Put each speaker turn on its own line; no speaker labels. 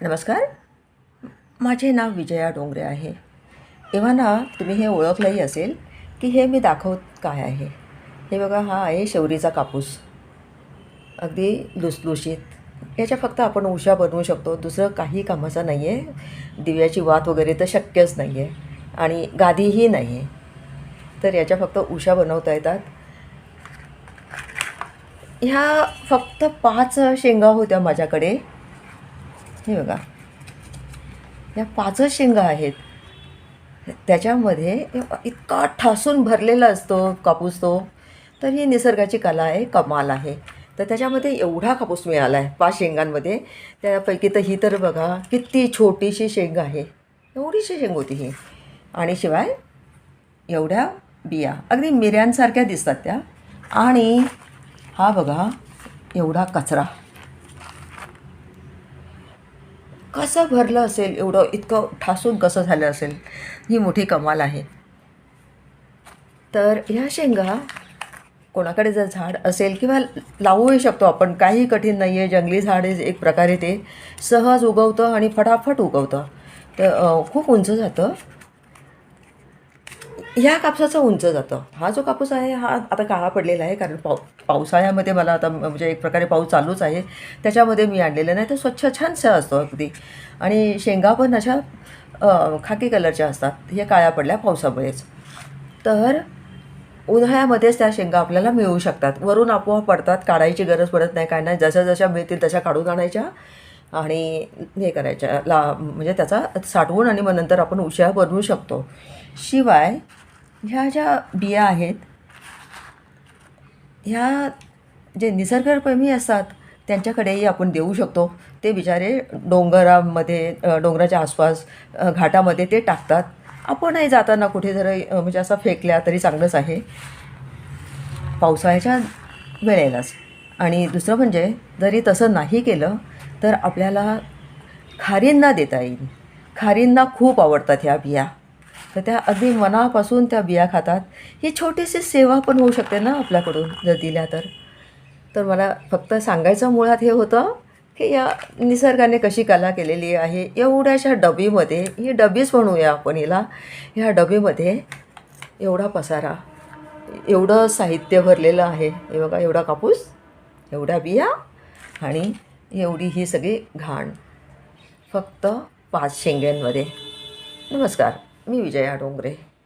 नमस्कार. माझे नाव विजया डोंगरे आहे. तेव्हा ना तुम्ही हे ओळखलंही असेल की हे मी दाखवत काय आहे. हे बघा हा आहे शौरीचा कापूस. अगदी लुसलुशीत. याच्या फक्त आपण उशा बनवू शकतो. दुसरं काही कामाचं नाही आहे दिव्याची वात वगैरे तर शक्यच नाही आहे आणि गादीही नाही आहे तर याच्या फक्त उशा बनवता येतात. ह्या फक्त पाच शेंगा होत्या माझ्याकडे. हे बघा या पाचच शेंगा आहेत. त्याच्यामध्ये इतका ठासून भरलेला असतो कापूस तो तर ही निसर्गाची कला आहे कमाल आहे. तर त्याच्यामध्ये एवढा कापूस मिळाला आहे पाच शेंगांमध्ये. त्यापैकी तर ही तर बघा किती छोटीशी शेंग आहे. एवढीशी शेंग होती ही. आणि शिवाय एवढ्या बिया अगदी मिऱ्यांसारख्या दिसतात त्या. आणि हा बघा एवढा कचरा. कसं भरलं असेल एवढं इतकं ठासून कसं झालं असेल ही मोठी कमाल आहे. तर ह्या शेंगा कोणाकडे जर झाड असेल किंवा लावूही शकतो आपण काही कठीण नाही आहे जंगली झाड एक प्रकारे ते सहज उगवतं आणि फटाफट उगवतं. तर खूप उंच जातं. ह्या कापसाचं उंच जातं. हा जो कापूस आहे हा आता काळा पडलेला आहे कारण पाऊ पावसाळ्यामध्ये मला आता म्हणजे एक प्रकारे पाऊस चालूच आहे. त्याच्यामध्ये मी आणलेलं नाही तर स्वच्छ छानसा असतो अगदी. आणि शेंगा पण अशा खाकी कलरच्या असतात. हे काळ्या पडल्या पावसामुळेच. तर उन्हाळ्यामध्येच त्या शेंगा आपल्याला मिळू शकतात. वरून आपोआप पडतात काढायची गरज पडत नाही. काय नाही जशा जशा मिळतील तशा काढून आणायच्या आणि हे करायच्या. ला म्हणजे त्याचा साठवून आणि मग नंतर आपण उशिया बनवू शकतो. शिवाय ह्या ज्या बिया आहेत ह्या जे निसर्गप्रेमी असतात त्यांच्याकडेही आपण देऊ शकतो. ते बिचारे डोंगरामध्ये डोंगराच्या आसपास घाटामध्ये ते टाकतात. आपणही जाताना कुठे जर म्हणजे असा फेकल्या तरी चांगलंच आहे. पावसाळ्याच्या वेळेलाच. आणि दुसरं म्हणजे जरी तसं नाही केलं तर आपल्याला खारींना देता येईल. खारींना खूप आवडतात ह्या बिया. तर त्या अगदी मनापासून त्या बिया खातात. ही छोटीशी सेवा पण होऊ शकते ना आपल्याकडून जर दिल्या तर. तर मला फक्त सांगायचं मुळात हे होतं की या निसर्गाने कशी कला केलेली आहे एवढ्याशा डबीमध्ये ही डबीच म्हणूया आपण हिला ह्या डबीमध्ये एवढा पसारा एवढं साहित्य भरलेलं आहे. हे बघा एवढा कापूस एवढ्या बिया आणि एवढी ही सगळी घाण. फक्त पाच शेंग्यांमध्ये. नमस्कार. मी विजया डोंगरे.